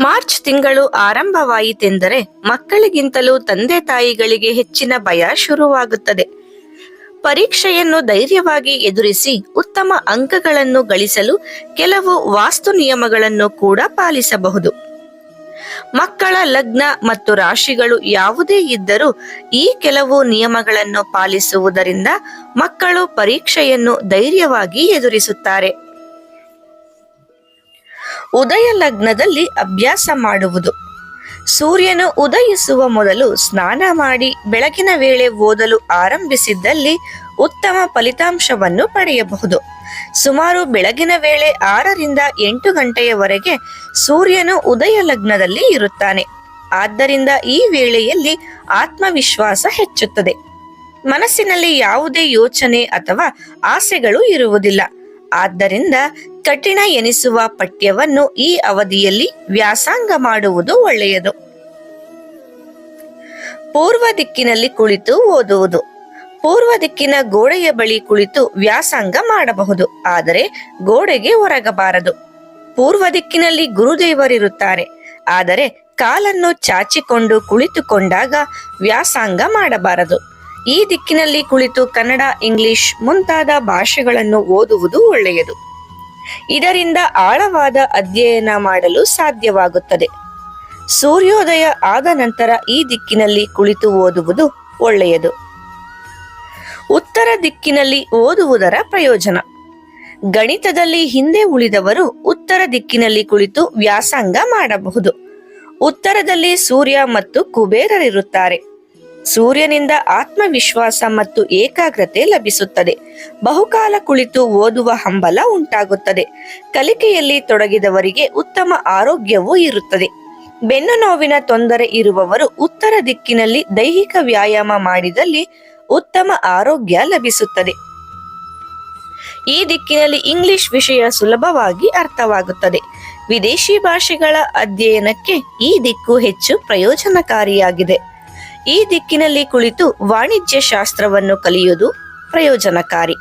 March ತಿಂಗಳು ಆರಂಭವಾಯಿತೆಂದರೆ ಮಕ್ಕಳಿಗಿಂತಲೂ ತಂದೆ ತಾಯಿಗಳಿಗೆ ಹೆಚ್ಚಿನ ಭಯ ಶುರುವಾಗುತ್ತದೆ. ಪರೀಕ್ಷೆಯನ್ನು ಧೈರ್ಯವಾಗಿ ಎದುರಿಸಿ ಉತ್ತಮ ಅಂಕಗಳನ್ನು ಗಳಿಸಲು ಕೆಲವು ವಾಸ್ತು ನಿಯಮಗಳನ್ನು ಕೂಡ ಪಾಲಿಸಬಹುದು. ಮಕ್ಕಳ ಲಗ್ನ ಮತ್ತು ರಾಶಿಗಳು ಯಾವುದೇ ಇದ್ದರೂ ಈ ಕೆಲವು ನಿಯಮಗಳನ್ನು ಪಾಲಿಸುವುದರಿಂದ ಮಕ್ಕಳು ಪರೀಕ್ಷೆಯನ್ನು ಧೈರ್ಯವಾಗಿ ಎದುರಿಸುತ್ತಾರೆ. ಉದಯ ಲಗ್ನದಲ್ಲಿ ಅಭ್ಯಾಸ ಮಾಡುವುದು. ಸೂರ್ಯನು ಉದಯಿಸುವ ಮೊದಲು ಸ್ನಾನ ಮಾಡಿ ಬೆಳಗಿನ ವೇಳೆ ಓದಲು ಆರಂಭಿಸಿದ್ದಲ್ಲಿ ಉತ್ತಮ ಫಲಿತಾಂಶವನ್ನು ಪಡೆಯಬಹುದು. ಸುಮಾರು ಬೆಳಗಿನ ವೇಳೆ ಆರರಿಂದ ಎಂಟು ಗಂಟೆಯವರೆಗೆ ಸೂರ್ಯನು ಉದಯ ಲಗ್ನದಲ್ಲಿ ಇರುತ್ತಾನೆ. ಆದ್ದರಿಂದ ಈ ವೇಳೆಯಲ್ಲಿ ಆತ್ಮವಿಶ್ವಾಸ ಹೆಚ್ಚುತ್ತದೆ. ಮನಸ್ಸಿನಲ್ಲಿ ಯಾವುದೇ ಯೋಚನೆ ಅಥವಾ ಆಸೆಗಳು ಇರುವುದಿಲ್ಲ. ಆದ್ದರಿಂದ ಕಠಿಣ ಎನಿಸುವ ಪಠ್ಯವನ್ನು ಈ ಅವಧಿಯಲ್ಲಿ ವ್ಯಾಸಂಗ ಮಾಡುವುದು ಒಳ್ಳೆಯದು. ಪೂರ್ವ ದಿಕ್ಕಿನಲ್ಲಿ ಕುಳಿತು ಓದುವುದು. ಪೂರ್ವ ದಿಕ್ಕಿನ ಗೋಡೆಯ ಬಳಿ ಕುಳಿತು ವ್ಯಾಸಂಗ ಮಾಡಬಹುದು. ಆದರೆ ಗೋಡೆಗೆ ಹೊರಗಬಾರದು ಪೂರ್ವ ದಿಕ್ಕಿನಲ್ಲಿ ಗುರುದೇವರಿರುತ್ತಾರೆ. ಆದರೆ ಕಾಲನ್ನು ಚಾಚಿಕೊಂಡು ಕುಳಿತುಕೊಂಡಾಗ ವ್ಯಾಸಂಗ ಮಾಡಬಾರದು. ಈ ದಿಕ್ಕಿನಲ್ಲಿ ಕುಳಿತು ಕನ್ನಡ, ಇಂಗ್ಲಿಷ್ ಮುಂತಾದ ಭಾಷೆಗಳನ್ನು ಓದುವುದು ಒಳ್ಳೆಯದು. ಇದರಿಂದ ಆಳವಾದ ಅಧ್ಯಯನ ಮಾಡಲು ಸಾಧ್ಯವಾಗುತ್ತದೆ. ಸೂರ್ಯೋದಯ ಆದ ನಂತರ ಈ ದಿಕ್ಕಿನಲ್ಲಿ ಕುಳಿತು ಓದುವುದು ಒಳ್ಳೆಯದು. ಉತ್ತರ ದಿಕ್ಕಿನಲ್ಲಿ ಓದುವುದರ ಪ್ರಯೋಜನ. ಗಣಿತದಲ್ಲಿ ಹಿಂದೆ ಉಳಿದವರು ಉತ್ತರ ದಿಕ್ಕಿನಲ್ಲಿ ಕುಳಿತು ವ್ಯಾಸಂಗ ಮಾಡಬಹುದು. ಉತ್ತರದಲ್ಲಿ ಸೂರ್ಯ ಮತ್ತು ಕುಬೇರರಿರುತ್ತಾರೆ. ಸೂರ್ಯನಿಂದ ಆತ್ಮವಿಶ್ವಾಸ ಮತ್ತು ಏಕಾಗ್ರತೆ ಲಭಿಸುತ್ತದೆ. ಬಹುಕಾಲ ಕುಳಿತು ಓದುವ ಹಂಬಲ ಉಂಟಾಗುತ್ತದೆ. ಕಲಿಕೆಯಲ್ಲಿ ತೊಡಗಿದವರಿಗೆ ಉತ್ತಮ ಆರೋಗ್ಯವೂ ಇರುತ್ತದೆ. ಬೆನ್ನು ನೋವಿನ ತೊಂದರೆ ಇರುವವರು ಉತ್ತರ ದಿಕ್ಕಿನಲ್ಲಿ ದೈಹಿಕ ವ್ಯಾಯಾಮ ಮಾಡಿದಲ್ಲಿ ಉತ್ತಮ ಆರೋಗ್ಯ ಲಭಿಸುತ್ತದೆ. ಈ ದಿಕ್ಕಿನಲ್ಲಿ ಇಂಗ್ಲಿಷ್ ವಿಷಯ ಸುಲಭವಾಗಿ ಅರ್ಥವಾಗುತ್ತದೆ. ವಿದೇಶಿ ಭಾಷೆಗಳ ಅಧ್ಯಯನಕ್ಕೆ ಈ ದಿಕ್ಕು ಹೆಚ್ಚು ಪ್ರಯೋಜನಕಾರಿಯಾಗಿದೆ. ಈ ದಿಕ್ಕಿನಲ್ಲಿ ಕುಳಿತು ವಾಣಿಜ್ಯ ಶಾಸ್ತ್ರವನ್ನು ಕಲಿಯುವುದು ಪ್ರಯೋಜನಕಾರಿ.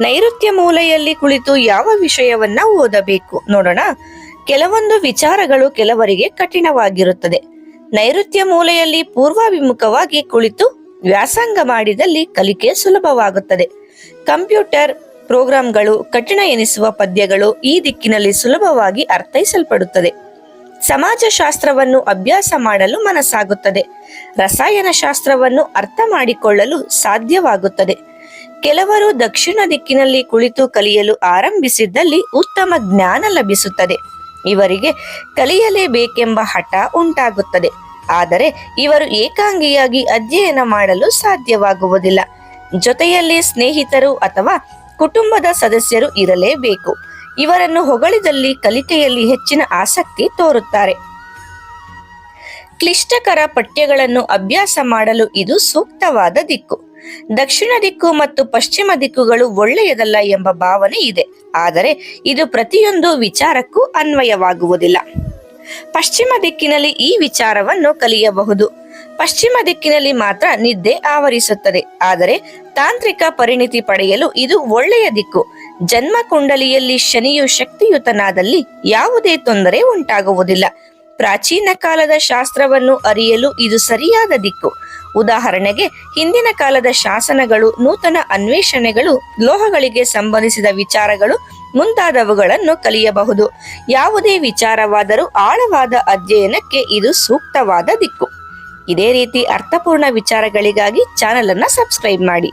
ನೈಋತ್ಯ ಮೂಲೆಯಲ್ಲಿ ಕುಳಿತು ಯಾವ ವಿಷಯವನ್ನ ಓದಬೇಕು ನೋಡೋಣ. ಕೆಲವೊಂದು ವಿಚಾರಗಳು ಕೆಲವರಿಗೆ ಕಠಿಣವಾಗಿರುತ್ತದೆ. ನೈಋತ್ಯ ಮೂಲೆಯಲ್ಲಿ ಪೂರ್ವಾಭಿಮುಖವಾಗಿ ಕುಳಿತು ವ್ಯಾಸಂಗ ಮಾಡಿದಲ್ಲಿ ಕಲಿಕೆ ಸುಲಭವಾಗುತ್ತದೆ. ಕಂಪ್ಯೂಟರ್ ಪ್ರೋಗ್ರಾಂಗಳು ಕಠಿಣ ಎನಿಸುವ ಪದ್ಯಗಳು ಈ ದಿಕ್ಕಿನಲ್ಲಿ ಸುಲಭವಾಗಿ ಅರ್ಥೈಸಲ್ಪಡುತ್ತದೆ. ಸಮಾಜಶಾಸ್ತ್ರವನ್ನು ಅಭ್ಯಾಸ ಮಾಡಲು ಮನಸ್ಸಾಗುತ್ತದೆ. ರಸಾಯನಶಾಸ್ತ್ರವನ್ನು ಅರ್ಥ ಮಾಡಿಕೊಳ್ಳಲು ಸಾಧ್ಯವಾಗುತ್ತದೆ. ಕೆಲವರು ದಕ್ಷಿಣ ದಿಕ್ಕಿನಲ್ಲಿ ಕುಳಿತು ಕಲಿಯಲು ಆರಂಭಿಸಿದ್ದಲ್ಲಿ ಉತ್ತಮ ಜ್ಞಾನ ಲಭಿಸುತ್ತದೆ. ಇವರಿಗೆ ಕಲಿಯಲೇಬೇಕೆಂಬ ಹಠ ಉಂಟಾಗುತ್ತದೆ. ಆದರೆ ಇವರು ಏಕಾಂಗಿಯಾಗಿ ಅಧ್ಯಯನ ಮಾಡಲು ಸಾಧ್ಯವಾಗುವುದಿಲ್ಲ. ಜೊತೆಯಲ್ಲಿ ಸ್ನೇಹಿತರು ಅಥವಾ ಕುಟುಂಬದ ಸದಸ್ಯರು ಇರಲೇಬೇಕು. ಇವರನ್ನು ಹೊಗಳಿದಲ್ಲಿ ಕಲಿಕೆಯಲ್ಲಿ ಹೆಚ್ಚಿನ ಆಸಕ್ತಿ ತೋರುತ್ತಾರೆ. ಕ್ಲಿಷ್ಟಕರ ಪಠ್ಯಗಳನ್ನು ಅಭ್ಯಾಸ ಮಾಡಲು ಇದು ಸೂಕ್ತವಾದ ದಿಕ್ಕು. ದಕ್ಷಿಣ ದಿಕ್ಕು ಮತ್ತು ಪಶ್ಚಿಮ ದಿಕ್ಕುಗಳು ಒಳ್ಳೆಯದಲ್ಲ ಎಂಬ ಭಾವನೆ ಇದೆ. ಆದರೆ ಇದು ಪ್ರತಿಯೊಂದು ವಿಚಾರಕ್ಕೂ ಅನ್ವಯವಾಗುವುದಿಲ್ಲ. ಪಶ್ಚಿಮ ದಿಕ್ಕಿನಲ್ಲಿ ಈ ವಿಚಾರವನ್ನು ಕಲಿಯಬಹುದು. ಪಶ್ಚಿಮ ದಿಕ್ಕಿನಲ್ಲಿ ಮಾತ್ರ ನಿದ್ದೆ ಆವರಿಸುತ್ತದೆ. ಆದರೆ ತಾಂತ್ರಿಕ ಪರಿಣಿತಿ ಪಡೆಯಲು ಇದು ಒಳ್ಳೆಯ ದಿಕ್ಕು. ಜನ್ಮ ಕುಂಡಲಿಯಲ್ಲಿ ಶನಿಯು ಶಕ್ತಿಯುತನಾದಲ್ಲಿ ಯಾವುದೇ ತೊಂದರೆ ಉಂಟಾಗುವುದಿಲ್ಲ. ಪ್ರಾಚೀನ ಕಾಲದ ಶಾಸ್ತ್ರವನ್ನು ಅರಿಯಲು ಇದು ಸರಿಯಾದ ದಿಕ್ಕು. ಉದಾಹರಣೆಗೆ, ಹಿಂದಿನ ಕಾಲದ ಶಾಸನಗಳು, ನೂತನ ಅನ್ವೇಷಣೆಗಳು, ಲೋಹಗಳಿಗೆ ಸಂಬಂಧಿಸಿದ ವಿಚಾರಗಳು ಮುಂತಾದವುಗಳನ್ನು ಕಲಿಯಬಹುದು. ಯಾವುದೇ ವಿಚಾರವಾದರೂ ಆಳವಾದ ಅಧ್ಯಯನಕ್ಕೆ ಇದು ಸೂಕ್ತವಾದ ದಿಕ್ಕು. ಇದೇ ರೀತಿ ಅರ್ಥಪೂರ್ಣ ವಿಚಾರಗಳಿಗಾಗಿ ಚಾನಲ್ ಅನ್ನ ಸಬ್ಸ್ಕ್ರೈಬ್ ಮಾಡಿ.